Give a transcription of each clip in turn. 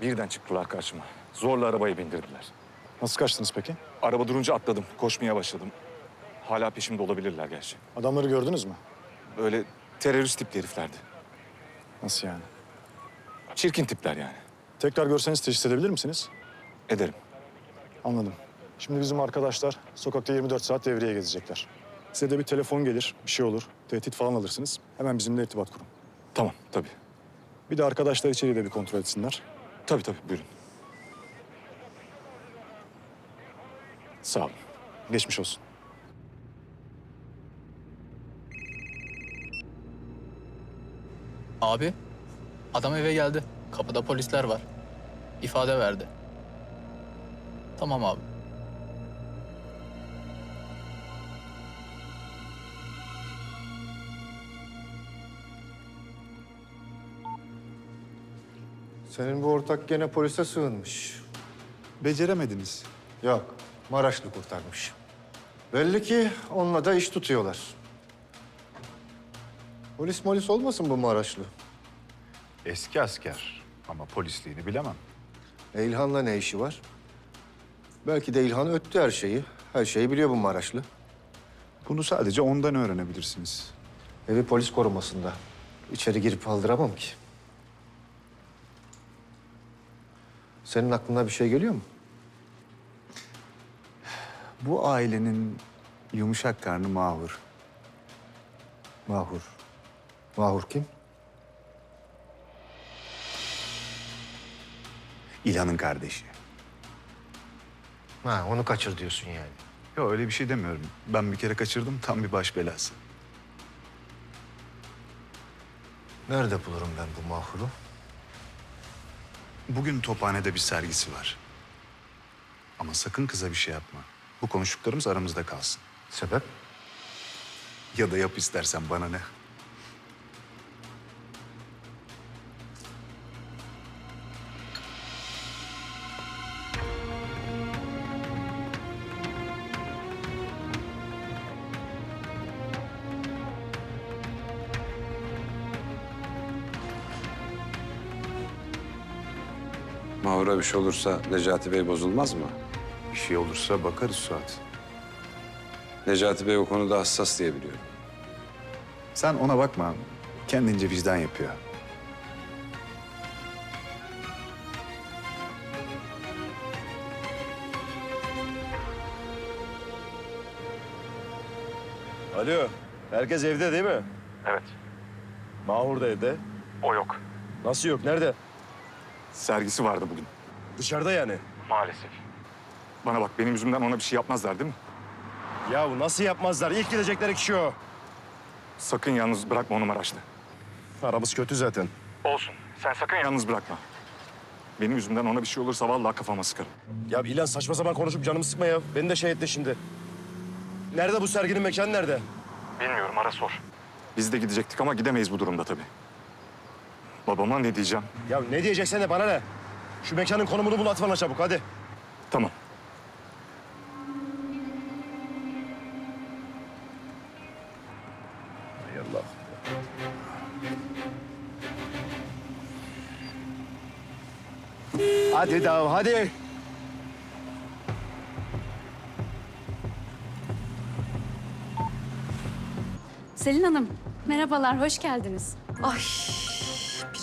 Birden çıktılar karşıma. Zorla arabaya bindirdiler. Nasıl kaçtınız peki? Araba durunca atladım. Koşmaya başladım. Hala peşimde olabilirler gerçi. Adamları gördünüz mü? Böyle terörist tipli heriflerdi. Nasıl yani? Çirkin tipler yani. Tekrar görseniz teşhis edebilir misiniz? Ederim. Anladım. Şimdi bizim arkadaşlar sokakta 24 saat devreye gezecekler. Size de bir telefon gelir, bir şey olur, tehdit falan alırsınız. Hemen bizimle irtibat kurun. Tamam tabii. Bir de arkadaşlar içeriği de bir kontrol etsinler. Tabii tabii buyurun. Sağ olun. Geçmiş olsun. Abi, adam eve geldi. Kapıda polisler var. İfade verdi. Tamam abi. Senin bu ortak gene polise sığınmış. Beceremediniz. Yok, Maraşlı kurtarmış. Belli ki onunla da iş tutuyorlar. Polis molis olmasın bu Maraşlı? Eski asker ama polisliğini bilemem. E, İlhan'la ne işi var? Belki de İlhan öttü her şeyi. Her şeyi biliyor bu Maraşlı. Bunu sadece ondan öğrenebilirsiniz. Evi polis korumasında. İçeri girip aldıramam ki. Senin aklına bir şey geliyor mu? Bu ailenin yumuşak karnı Mahur. Mahur. Mahur kim? İlhan'ın kardeşi. Ha, onu kaçır diyorsun yani. Yok öyle bir şey demiyorum. Ben bir kere kaçırdım tam bir baş belası. Nerede bulurum ben bu Mahur'u? Bugün tophanede bir sergisi var. Ama sakın kıza bir şey yapma. Bu konuştuklarımız aramızda kalsın. Sebep? Ya da yap istersen bana ne? Mahur'a bir şey olursa Necati Bey bozulmaz mı? Bir şey olursa bakarız Suat. Necati Bey o konuda hassas diye biliyorum. Sen ona bakma. Kendince vicdan yapıyor. Alo, herkes evde değil mi? Evet. Mahur da evde. O yok. Nasıl yok, nerede? Sergisi vardı bugün. Dışarıda yani. Maalesef. Bana bak benim yüzümden ona bir şey yapmazlar değil mi? Ya nasıl yapmazlar? İlk gidecekleri kişi o. Sakın yalnız bırakma onu Maraşlı. Aramız kötü zaten. Olsun. Sen sakın yalnız bırakma. Benim yüzümden ona bir şey olursa vallahi kafama sıkarım. Ya İlan saçma sapan konuşup canımı sıkma ya. Beni de şey etti şimdi. Nerede bu serginin mekanı nerede? Bilmiyorum ara sor. Biz de gidecektik ama gidemeyiz bu durumda tabii. Babama ne diyeceğim? Ya ne diyeceksen de bana ne? Şu mekanın konumunu bul at bana çabuk hadi. Tamam. Hay Allah. Hadi daha hadi. Selin Hanım, merhabalar, hoş geldiniz. Ay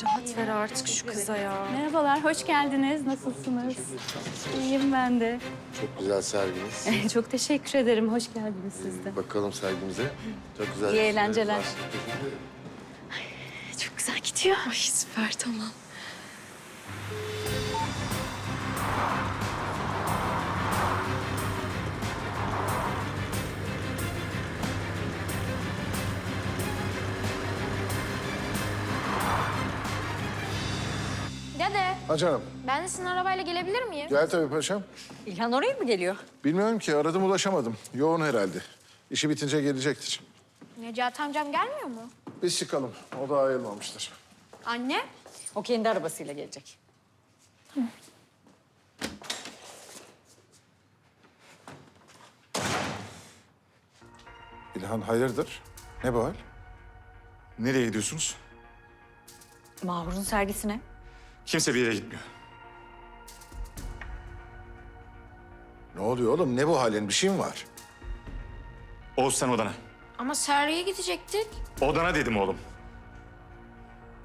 rahat ver artık şu kıza ya. Merhabalar, hoş geldiniz. Nasılsınız? İyiyim ben de. Çok güzel serginiz. Çok teşekkür ederim, hoş geldiniz siz de. Bakalım sergimize. Çok güzel. İyi eğlenceler. Çok güzel gidiyor. Ay süper tamam. Dede, Ha canım. ben de sizin arabayla gelebilir miyim? Gel tabii paşam. İlhan oraya mı geliyor? Bilmiyorum ki aradım ulaşamadım. Yoğun herhalde. İşi bitince gelecektir. Necati amcam gelmiyor mu? Biz çıkalım. O da ayrılmamıştır. Anne? O kendi arabasıyla gelecek. İlhan hayırdır? Ne bu hal? Nereye gidiyorsunuz? Mahur'un sergisine. Kimse bir yere gitmiyor. Ne oluyor oğlum? Ne bu halin? Bir şey mi var? Oğuz sen odana. Ama Serra'ya gidecektik. Odana dedim oğlum.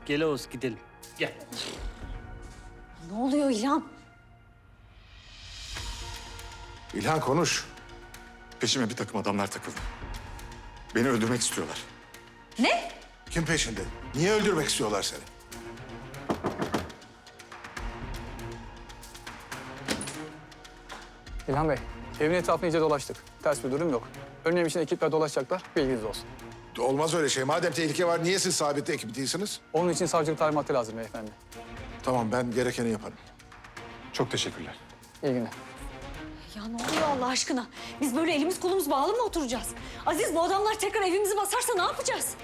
Gel Oğuz gidelim. Gel. Ne oluyor İlhan? İlhan konuş. Peşime bir takım adamlar takıldı. Beni öldürmek istiyorlar. Ne? Kim peşinde? Niye öldürmek istiyorlar seni? İlhan Bey, evin etrafını iyice dolaştık. Ters bir durum yok. Önlem için ekipler dolaşacaklar, bilginiz olsun. Olmaz öyle şey. Madem tehlike var niye siz sabit ekip değilsiniz? Onun için savcılık talimatı lazım beyefendi. Tamam ben gerekeni yaparım. Çok teşekkürler. İyi günler. Ya ne oluyor Allah aşkına? Biz böyle elimiz kolumuz bağlı mı oturacağız? Aziz bu adamlar tekrar evimizi basarsa ne yapacağız?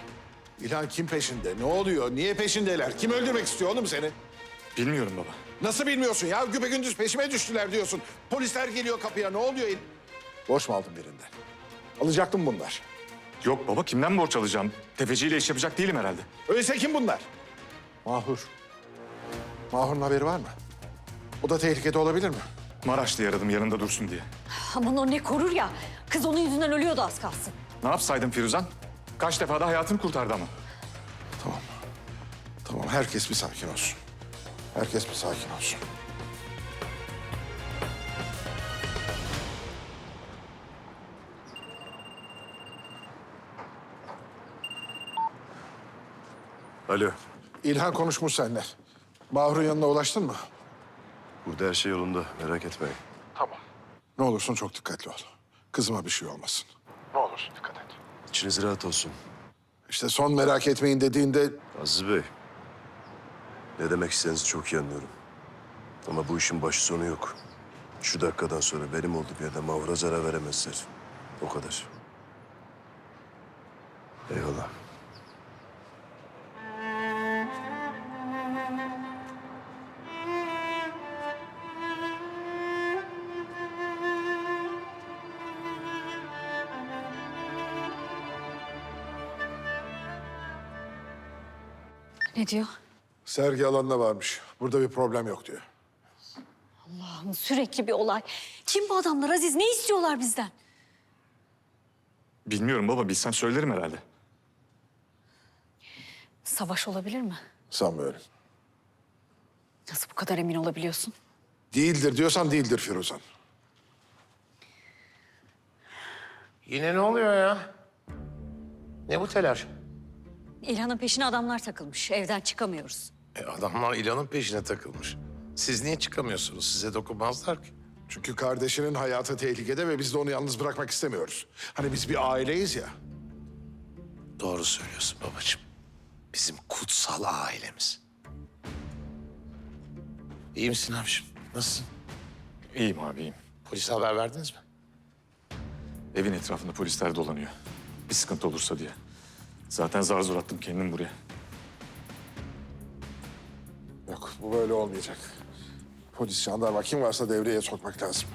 İlhan kim peşinde? Ne oluyor? Niye peşindeler? Kim öldürmek istiyor oğlum seni? Bilmiyorum baba. Nasıl bilmiyorsun ya? Güpegündüz peşime düştüler diyorsun. Polisler geliyor kapıya. Ne oluyor? Borç mu aldın birinden? Alacaktım bunlar. Yok baba kimden borç alacağım? Tefeciyle iş yapacak değilim herhalde. Öyleyse kim bunlar? Mahur. Mahur'un haberi var mı? O da tehlikede olabilir mi? Maraşlı aradım yanında dursun diye. Aman o ne korur ya. Kız onun yüzünden ölüyordu az kalsın. Ne yapsaydım Firuzan? Kaç defa da hayatını kurtardı ama. Tamam. Tamam herkes bir sakin olsun. Herkes bir sakin olsun. Alo. İlhan konuşmuş seninle. Mahur'un yanına ulaştın mı? Burada her şey yolunda. Merak etmeyin. Tamam. Ne olursun çok dikkatli ol. Kızıma bir şey olmasın. Ne olursun dikkat et. İçiniz rahat olsun. İşte son merak etmeyin dediğinde Aziz Bey. Ne demek istediğinizi çok iyi anlıyorum. Ama bu işin başı sonu yok. Şu dakikadan sonra benim olduğum yerde Mavra zarar veremezler. O kadar. Eyvallah. Ne diyor? Sergi alanına varmış. Burada bir problem yok diyor. Allah'ım sürekli bir olay. Kim bu adamlar Aziz? Ne istiyorlar bizden? Bilmiyorum baba bilsem söylerim herhalde. Savaş olabilir mi? Sanmıyorum. Nasıl bu kadar emin olabiliyorsun? Değildir diyorsan değildir Firuzan. Yine ne oluyor ya? Ne bu telaş? İlhan'ın peşine adamlar takılmış. Evden çıkamıyoruz. E adamlar İlan'ın peşine takılmış. Siz niye çıkamıyorsunuz? Size dokunmazlar ki. Çünkü kardeşinin hayatı tehlikede ve biz de onu yalnız bırakmak istemiyoruz. Hani biz bir aileyiz ya. Doğru söylüyorsun babacığım. Bizim kutsal ailemiz. İyi misin abiciğim? Nasılsın? İyiyim abi iyiyim. Polise haber verdiniz mi? Evin etrafında polisler dolanıyor. Bir sıkıntı olursa diye. Zaten zar zor attım kendim buraya. Bu böyle olmayacak. Polis, jandarma kim varsa devreye sokmak lazım.